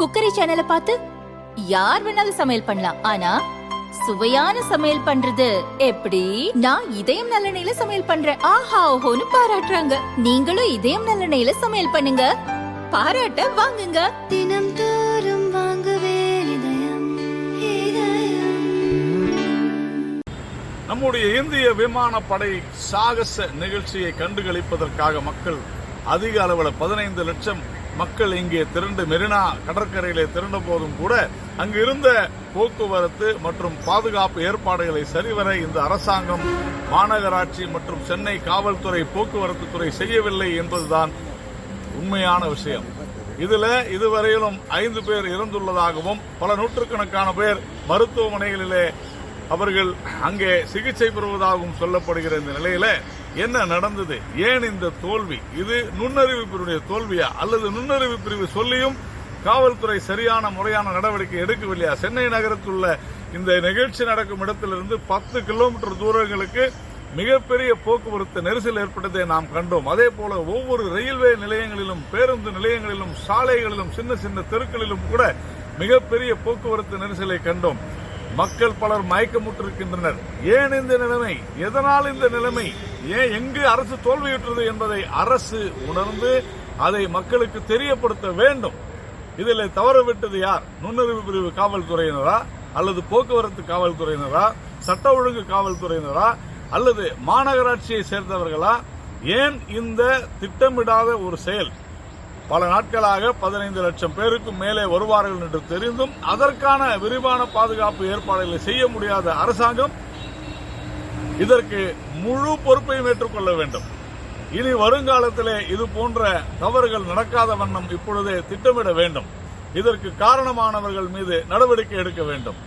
Cookery சேனலை பார்த்து யார் வேணாலும் சமையல் பண்ணலாம். ஆனா சுவையான சமையல் பண்றது எப்படி? நான் இதயம் நல்லெண்ணெயில சமையல் பண்றேன். ஆஹா ஓஹோன்னு பாராட்டுறாங்க. நீங்களும் இதயம் நல்லெண்ணெயில சமையல் பண்ணுங்க. பாராட்ட வாங்குங்க. தினம் தோறும் வாங்குவே இதயம் இதயம். நம்முடைய இந்திய விமானப்படை சாகச நிகழ்ச்சியை கண்டுகளிப்பதற்காக மக்கள் அதிக அளவில் பதினைந்து லட்சம் மக்கள் இங்கே திரண்டு மெரினா கடற்கரையிலே திரண்ட போதும் கூட அங்கு இருந்த போக்குவரத்து மற்றும் பாதுகாப்பு ஏற்பாடுகளை சரிவர இந்த அரசாங்கம் மாநகராட்சி மற்றும் சென்னை காவல்துறை போக்குவரத்து துறை செய்யவில்லை என்பதுதான் உண்மையான விஷயம். இதுல இதுவரையிலும் ஐந்து பேர் இறந்துள்ளதாகவும் பல நூற்றுக்கணக்கான பேர் மருத்துவமனைகளிலே அவர்கள் அங்கே சிகிச்சை பெறுவதாகவும் சொல்லப்படுகிற இந்த நிலையில என்ன நடந்தது? ஏன் இந்த தோல்வி? இது நுண்ணறிவு பிரிவுடைய தோல்வியா? அல்லது நுண்ணறிவு பிரிவு சொல்லியும் காவல்துறை சரியான முறையான நடவடிக்கை எடுக்கவில்லையா? சென்னை நகரத்தில் உள்ள இந்த நிகழ்ச்சி நடக்கும் இடத்திலிருந்து பத்து கிலோமீட்டர் தூரங்களுக்கு மிகப்பெரிய போக்குவரத்து நெரிசல் ஏற்பட்டதை நாம் கண்டோம். அதே போல ஒவ்வொரு ரயில்வே நிலையங்களிலும் பேருந்து நிலையங்களிலும் சாலைகளிலும் சின்ன சின்ன தெருக்களிலும் கூட மிகப்பெரிய போக்குவரத்து நெரிசலை கண்டோம். மக்கள் பலர் மயக்கமுற்றிருக்கின்றனர். ஏன் இந்த நிலைமை? எதனால் இந்த நிலைமை? ஏன் எங்கு அரசு தோல்வியுற்றது என்பதை அரசு உணர்ந்து அதை மக்களுக்கு தெரியப்படுத்த வேண்டும். இதில் தவறவிட்டது யார்? நுண்ணறிவு பிரிவு காவல்துறையினரா? அல்லது போக்குவரத்து காவல்துறையினரா? சட்ட ஒழுங்கு காவல்துறையினரா? அல்லது மாநகராட்சியை சேர்ந்தவர்களா? ஏன் இந்த திட்டமிடாத ஒரு செயல் பல நாட்களாக பதினைந்து லட்சம் பேருக்கும் மேலே வருவார்கள் என்று தெரிந்தும் அதற்கான விரிவான பாதுகாப்பு ஏற்பாடுகளை செய்ய முடியாத அரசாங்கம் இதற்கு முழு பொறுப்பையும் ஏற்றுக்கொள்ள வேண்டும். இனி வருங்காலத்திலே இது போன்ற தவறுகள் நடக்காத வண்ணம் இப்பொழுதே திட்டமிட வேண்டும். இதற்கு காரணமானவர்கள் மீது நடவடிக்கை எடுக்க வேண்டும்.